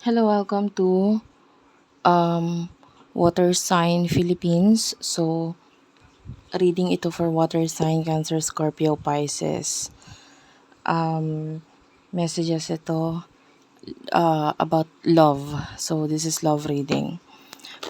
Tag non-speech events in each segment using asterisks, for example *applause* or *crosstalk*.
Hello, welcome to um, Water Sign Philippines. So, reading ito for Water Sign Cancer, Scorpio, Pisces. Um, messages ito uh, about love. So, this is love reading.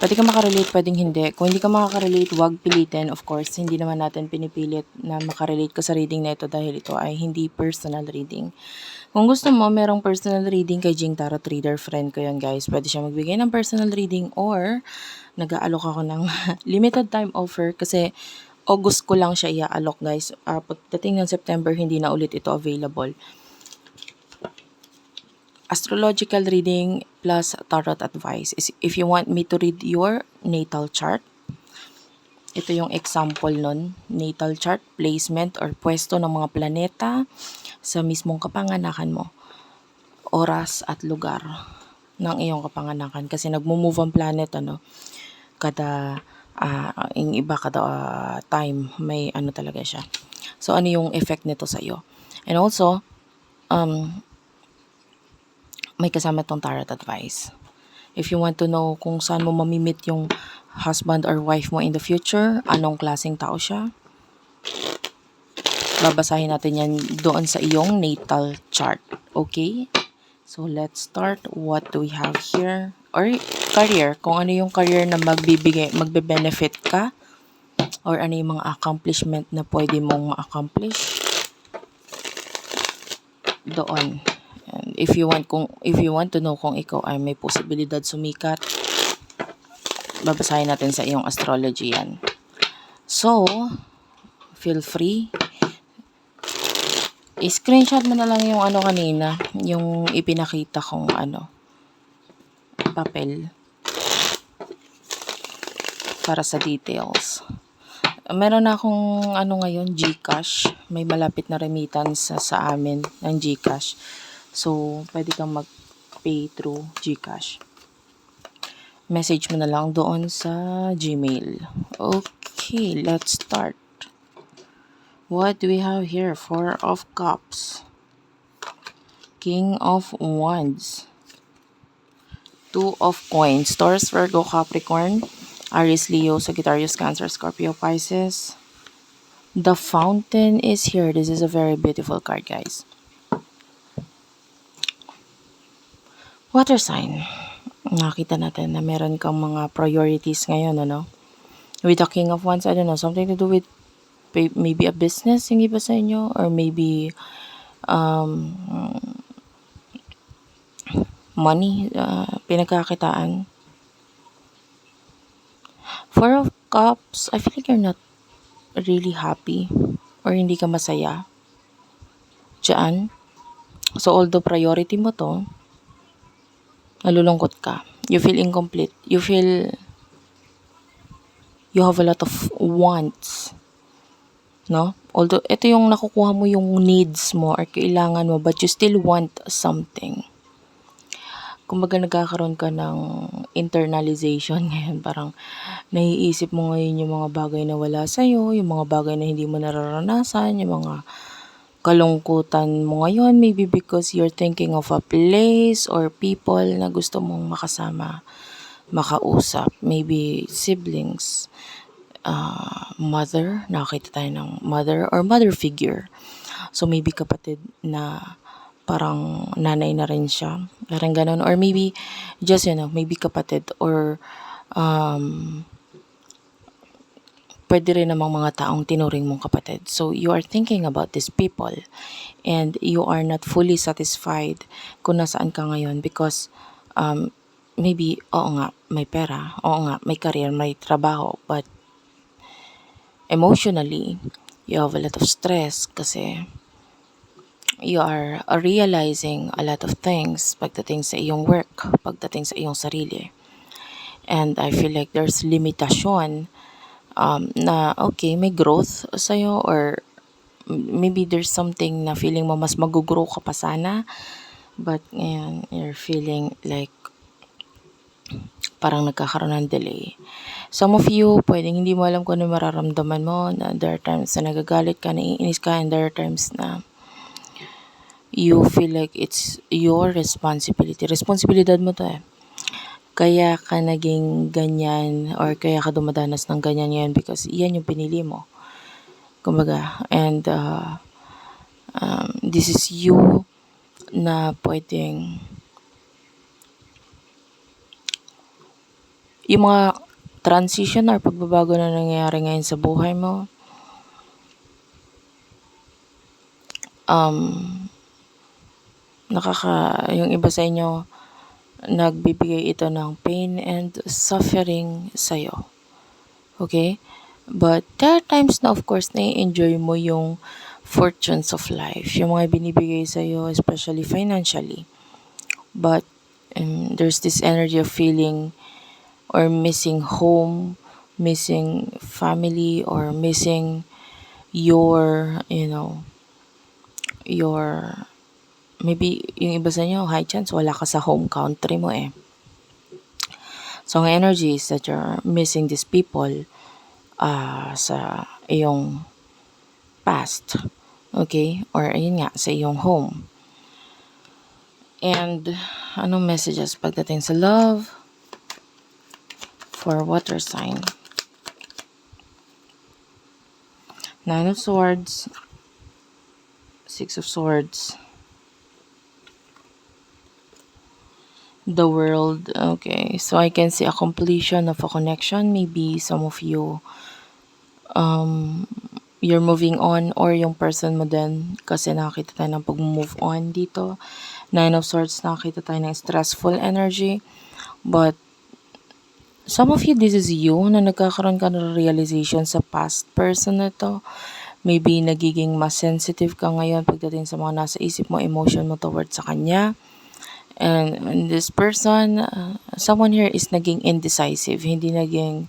Pwede ka makarelate, pwedeng hindi. Kung hindi ka makakarelate, wag pilitin. Of course, hindi naman natin pinipilit na makarelate ka sa reading na ito dahil ito ay hindi personal reading. Kung gusto mo, merong personal reading kay Jing Tarot Reader. Friend ko yan, guys. Pwede siya magbigay ng personal reading or nag-aalok ako ng *laughs* limited time offer kasi August ko lang siya i-aalok, guys. Uh, pagdating ng September, hindi na ulit ito available astrological reading plus tarot advice is if you want me to read your natal chart. Ito yung example nun, natal chart, placement or pwesto ng mga planeta sa mismong kapanganakan mo. Oras at lugar ng iyong kapanganakan kasi nagmo-move ang planet ano kada uh, yung iba kada uh, time may ano talaga siya. So ano yung effect nito sa iyo? And also um may kasama tong tarot advice. If you want to know kung saan mo mamimit yung husband or wife mo in the future, anong klaseng tao siya, babasahin natin yan doon sa iyong natal chart. Okay? So, let's start. What do we have here? Or career. Kung ano yung career na magbibigay, magbe-benefit ka. Or ano yung mga accomplishment na pwede mong ma-accomplish. Doon. If you want kung if you want to know kung ikaw ay may posibilidad sumikat, babasahin natin sa iyong astrology yan. So, feel free. I-screenshot mo na lang yung ano kanina, yung ipinakita kong ano, papel para sa details. Meron na akong ano ngayon, GCash. May malapit na remittance sa, sa amin ng GCash. So, pwede kang mag-pay through GCash. Message mo na lang doon sa Gmail. Okay, let's start. What do we have here? Four of Cups. King of Wands. Two of Coins. Taurus, Virgo, Capricorn. Aries, Leo, Sagittarius, Cancer, Scorpio, Pisces. The Fountain is here. This is a very beautiful card, guys. Water sign. Nakita natin na meron kang mga priorities ngayon, ano? With the King of Wands, I don't know, something to do with maybe a business, hindi ba sa inyo? Or maybe um, money, uh, pinagkakitaan. Four of Cups, I feel like you're not really happy or hindi ka masaya. Diyan. So, although priority mo to, nalulungkot ka. You feel incomplete. You feel you have a lot of wants. No? Although, ito yung nakukuha mo yung needs mo or kailangan mo, but you still want something. Kumbaga nagkakaroon ka ng internalization *laughs* ngayon. Parang naiisip mo ngayon yung mga bagay na wala sa'yo, yung mga bagay na hindi mo nararanasan, yung mga kalungkutan mo ngayon, maybe because you're thinking of a place or people na gusto mong makasama, makausap, maybe siblings, uh, mother, nakita tayo ng mother or mother figure. So maybe kapatid na parang nanay na rin siya, parang ganun. Or maybe just, you know, maybe kapatid or um, pwede rin namang mga taong tinuring mong kapatid. So, you are thinking about these people and you are not fully satisfied kung nasaan ka ngayon because um, maybe, oo nga, may pera, oo nga, may career, may trabaho, but emotionally, you have a lot of stress kasi you are realizing a lot of things pagdating sa iyong work, pagdating sa iyong sarili. And I feel like there's limitasyon um, na okay, may growth sa'yo or maybe there's something na feeling mo mas mag-grow ka pa sana. But ngayon, you're feeling like parang nagkakaroon ng delay. Some of you, pwedeng hindi mo alam kung ano mararamdaman mo. Na there are times na nagagalit ka, naiinis ka, and there are times na you feel like it's your responsibility. Responsibilidad mo to eh. Kaya ka naging ganyan or kaya ka dumadanas ng ganyan ngayon because yan yung pinili mo. Kumbaga, and uh, um, this is you na pwedeng yung mga transition or pagbabago na nangyayari ngayon sa buhay mo, um, nakaka, yung iba sa inyo, nagbibigay ito ng pain and suffering sa'yo. Okay? But there are times na of course na enjoy mo yung fortunes of life, yung mga binibigay sa'yo, especially financially. But um, there's this energy of feeling or missing home, missing family, or missing your, you know, your, maybe yung iba sa inyo, high chance, wala ka sa home country mo eh. So, ang energy is that you're missing these people uh, sa iyong past. Okay? Or, ayun nga, sa iyong home. And, anong messages pagdating sa love? For water sign. Nine of Swords. Six of Swords. The world. Okay. So I can see a completion of a connection. Maybe some of you um you're moving on or yung person mo din kasi nakakita tayo ng pag-move on dito. Nine of Swords, nakakita tayo ng stressful energy. But some of you, this is you na nagkakaroon ka ng realization sa past person na to. Maybe nagiging mas sensitive ka ngayon pagdating sa mga nasa isip mo, emotion mo towards sa kanya. And, and this person, uh, someone here is naging indecisive, hindi naging,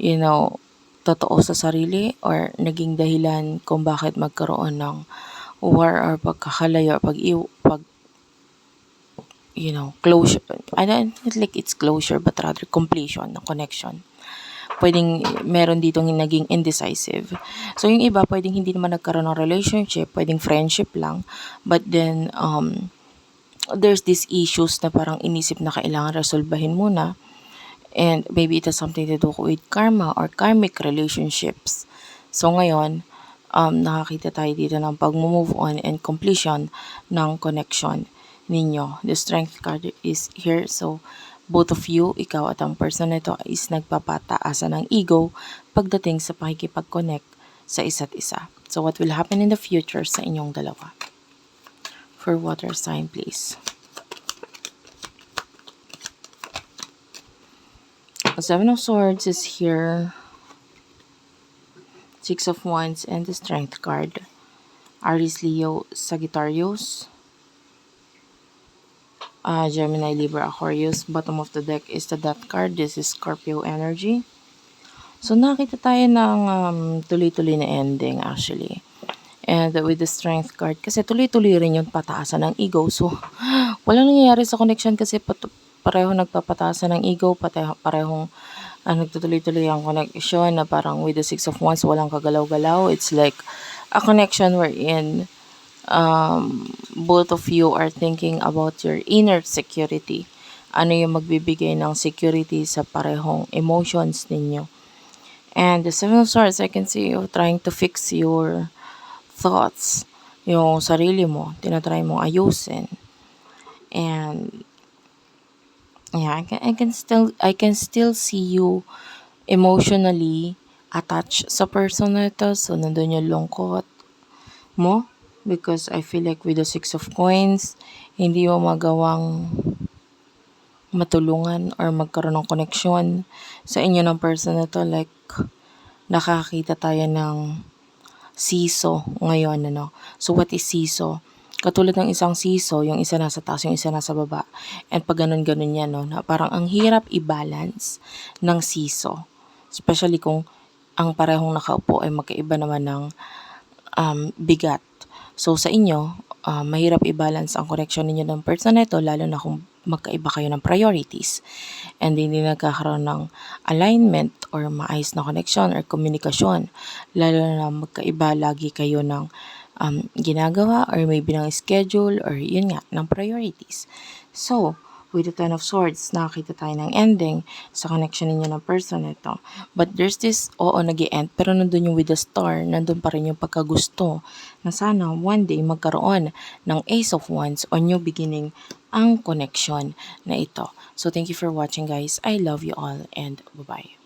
you know, totoo sa sarili or naging dahilan kung bakit magkaroon ng war or pagkakalayo pag, pag you know, closure. I don't like it's closure but rather completion ng connection. Pwedeng meron dito naging indecisive. So yung iba pwedeng hindi naman nagkaroon ng relationship, pwedeng friendship lang. But then um there's these issues na parang inisip na kailangan resolbahin muna. And maybe it has something to do with karma or karmic relationships. So ngayon, um, nakakita tayo dito ng pag-move on and completion ng connection ninyo. The strength card is here. So, both of you, ikaw at ang person nito is nagpapataasan ng ego pagdating sa pakikipag-connect sa isa't isa. So, what will happen in the future sa inyong dalawa? For water sign, please. Seven of Swords is here. Six of Wands and the Strength card. Aries, Leo, Sagittarius. Uh, Gemini, Libra, Aquarius. Bottom of the deck is the Death card. This is Scorpio energy. So, nakita tayo ng um, tuloy-tuloy na ending actually. And with the Strength card, kasi tuloy-tuloy rin yung pataasan ng ego. So, *gasps* walang nangyayari sa connection kasi pat- pareho nagpapataasan ng ego, pareho, parehong uh, nagtutuloy-tuloy ang connection na parang with the Six of Wands, walang kagalaw-galaw. It's like a connection wherein um, both of you are thinking about your inner security. Ano yung magbibigay ng security sa parehong emotions ninyo. And the Seven of Swords, I can see you trying to fix your thoughts. Yung sarili mo, tinatry mong ayusin. And yeah, I can, I can still I can still see you emotionally attached sa person na ito. So, nandun yung lungkot mo. Because I feel like with the Six of Coins, hindi mo magawang matulungan or magkaroon ng connection sa inyo ng person na to. Like, nakakita tayo ng siso ngayon. Ano? So, what is siso? Katulad ng isang siso, yung isa nasa taas, yung isa nasa baba. And pag ganun-ganun yan, no, na parang ang hirap i-balance ng siso. Especially kung ang parehong nakaupo ay magkaiba naman ng um, bigat. So sa inyo, uh, mahirap i-balance ang connection ninyo ng person na ito, lalo na kung magkaiba kayo ng priorities. And hindi nagkakaroon ng alignment or maayos na connection or komunikasyon. Lalo na magkaiba lagi kayo ng um, ginagawa or maybe ng schedule or yun nga, ng priorities. So, with the Ten of Swords, nakakita tayo ng ending sa connection ninyo ng person nito. But there's this, oo, nag end pero nandun yung with the star, nandun pa rin yung pagkagusto na sana one day magkaroon ng Ace of Wands on new beginning ang connection na ito. So, thank you for watching guys. I love you all and bye-bye.